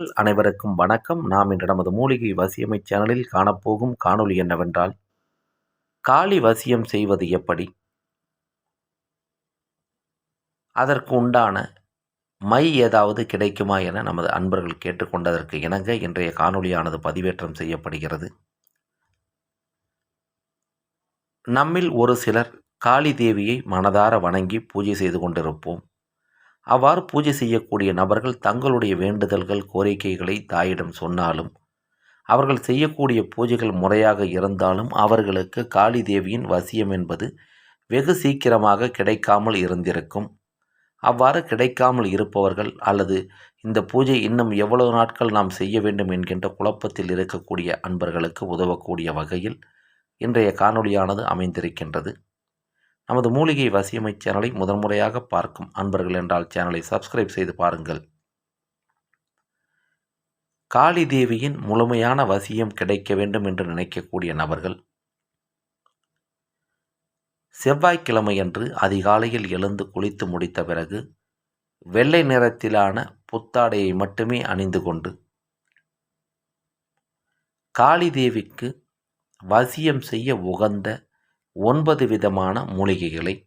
அனைவருக்கும் வணக்கம். நாம் இன்று நமது மூலிகை வசியமை சேனலில் காணப்போகும் காணொளி என்னவென்றால் காளி வசியம் செய்வது எப்படி? அதற்கு உண்டான மை ஏதாவது கிடைக்குமா என நமது அன்பர்கள் கேட்டுக்கொண்டதற்கு இணங்க இன்றைய காணொலியானது பதிவேற்றம் செய்யப்படுகிறது. நம்மில் ஒரு சிலர் காளி தேவியை மனதார வணங்கி பூஜை செய்து கொண்டிருப்போம். அவ்வாறு பூஜை செய்யக்கூடிய நபர்கள் தங்களுடைய வேண்டுதல்கள் கோரிக்கைகளை தாயிடம் சொன்னாலும் அவர்கள் செய்யக்கூடிய பூஜைகள் முறையாக இருந்தாலும் அவர்களுக்கு காளி தேவியின் வசியம் என்பது வெகு சீக்கிரமாக கிடைக்காமல் இருந்திருக்கும். அவ்வாறு கிடைக்காமல் இருப்பவர்கள் அல்லது இந்த பூஜை இன்னும் எவ்வளவு நாட்கள் நாம் செய்ய வேண்டும் என்கின்ற குழப்பத்தில் இருக்கக்கூடிய அன்பர்களுக்கு உதவக்கூடிய வகையில் இன்றைய காணொளியானது அமைந்திருக்கின்றது. நமது மூலிகை வசியமை சேனலை முதன்முறையாக பார்க்கும் அன்பர்கள் என்றால் சேனலை சப்ஸ்கிரைப் செய்து பாருங்கள். காளி தேவியின் முழுமையான வசியம் கிடைக்க வேண்டும் என்று நினைக்கக்கூடிய நபர்கள் செவ்வாய்க்கிழமையன்று அதிகாலையில் எழுந்து குளித்து முடித்த பிறகு வெள்ளை நிறத்திலான புத்தாடையை மட்டுமே அணிந்து கொண்டு காளி தேவிக்கு வசியம் செய்ய உகந்த ஒன்பது விதமான மூலிகைகளை.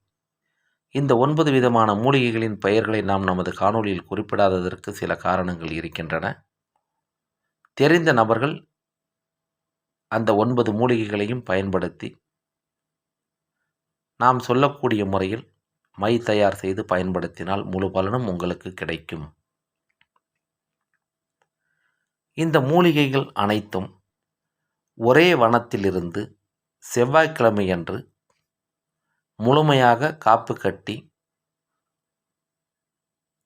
இந்த ஒன்பது விதமான மூலிகைகளின் பெயர்களை நாம் நமது காணொலியில் குறிப்பிடாததற்கு சில காரணங்கள் இருக்கின்றன. தெரிந்த நபர்கள் அந்த ஒன்பது மூலிகைகளையும் பயன்படுத்தி நாம் சொல்லக்கூடிய முறையில் மை தயார் செய்து பயன்படுத்தினால் முழு பலனும் உங்களுக்கு கிடைக்கும். இந்த மூலிகைகள் அனைத்தும் ஒரே வனத்திலிருந்து செவ்வாய்க்கிழமையன்று முழுமையாக காப்பு கட்டி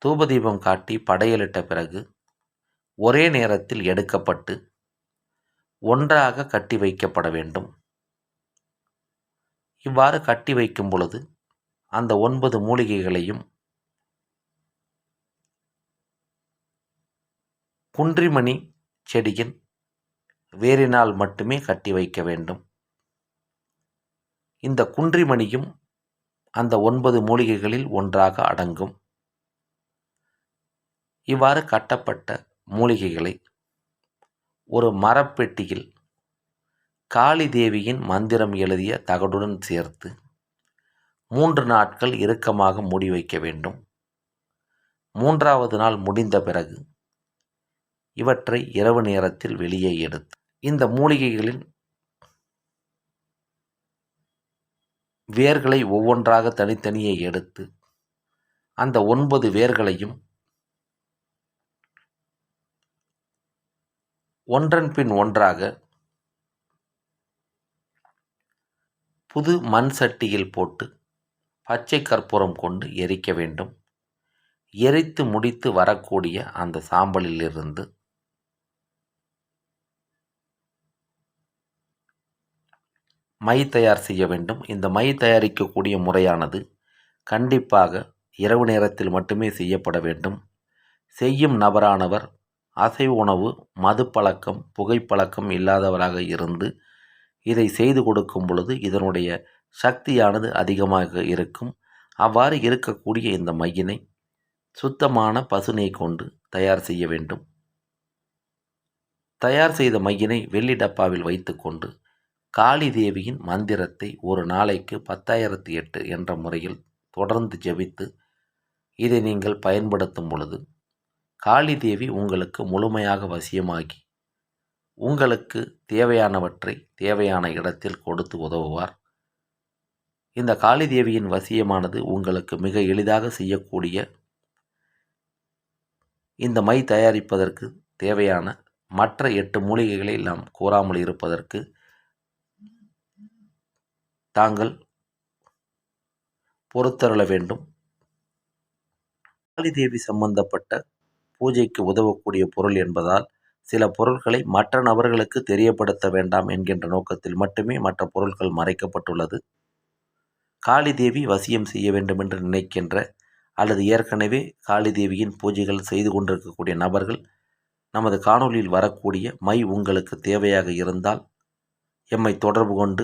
தூபதீபம் காட்டி படையலிட்ட பிறகு ஒரே நேரத்தில் எடுக்கப்பட்டு ஒன்றாக கட்டி வைக்கப்பட வேண்டும். இவ்வாறு கட்டி வைக்கும் பொழுது அந்த ஒன்பது மூலிகைகளையும் குன்றிமணி செடியின் வேரினால் மட்டுமே கட்டி வைக்க வேண்டும். இந்த குன்றிமணியும் அந்த ஒன்பது மூலிகைகளில் ஒன்றாக அடங்கும். இவ்வாறு கட்டப்பட்ட மூலிகைகளை ஒரு மரப்பெட்டியில் காளி தேவியின் மந்திரம் எழுதிய தகடுடன் சேர்த்து மூன்று நாட்கள் இறுக்கமாக மூடி வைக்க வேண்டும். மூன்றாவது நாள் முடிந்த பிறகு இவற்றை இரவு நேரத்தில் வெளியே எடுத்து இந்த மூலிகைகளின் வேர்களை ஒவ்வொன்றாக தனித்தனியே எடுத்து அந்த ஒன்பது வேர்களையும் ஒன்றன் பின் ஒன்றாக புது மண் சட்டியில் போட்டு பச்சை கற்பூரம் கொண்டு எரிக்க வேண்டும். எரித்து முடித்து வரக்கூடிய அந்த சாம்பலிலிருந்து மை தயார் செய்ய வேண்டும். இந்த மை தயாரிக்கக்கூடிய முறையானது கண்டிப்பாக இரவு நேரத்தில் மட்டுமே செய்யப்பட வேண்டும். செய்யும் நபரானவர் அசைவ உணவு மது பழக்கம் புகைப்பழக்கம் இல்லாதவராக இருந்து இதை செய்து கொடுக்கும் பொழுது இதனுடைய சக்தியானது அதிகமாக இருக்கும். அவ்வாறு இருக்கக்கூடிய இந்த மையினை சுத்தமான பசுனை கொண்டு தயார் செய்ய வேண்டும். தயார் செய்த மையினை வெள்ளி டப்பாவில் வைத்துக்கொண்டு காளி தேவியின் மந்திரத்தை ஒரு நாளைக்கு பத்தாயிரத்தி எட்டு என்ற முறையில் தொடர்ந்து ஜெபித்து இதை நீங்கள் பயன்படுத்தும் பொழுது காளி தேவி உங்களுக்கு முழுமையாக வசியமாகி உங்களுக்கு தேவையானவற்றை தேவையான இடத்தில் கொடுத்து உதவுவார். இந்த காளி தேவியின் வசியமானது உங்களுக்கு மிக எளிதாக செய்யக்கூடிய இந்த மை தயாரிப்பதற்கு தேவையான மற்ற எட்டு மூலிகைகளை நாம் கூறாமல் இருப்பதற்கு தாங்கள் பொறுத்தருள வேண்டும். காளிதேவி சம்பந்தப்பட்ட பூஜைக்கு உதவக்கூடிய பொருள் என்பதால் சில பொருட்களை மற்ற நபர்களுக்கு தெரியப்படுத்த வேண்டாம் என்கின்ற நோக்கத்தில் மட்டுமே மற்ற பொருட்கள் மறைக்கப்பட்டுள்ளது. காளி தேவி வசியம் செய்ய வேண்டும் என்று நினைக்கின்ற அல்லது ஏற்கனவே காளி தேவியின் பூஜைகள் செய்து கொண்டிருக்கக்கூடிய நபர்கள் நமது காணொலியில் வரக்கூடிய மை உங்களுக்கு தேவையாக இருந்தால் எம்மை தொடர்பு கொண்டு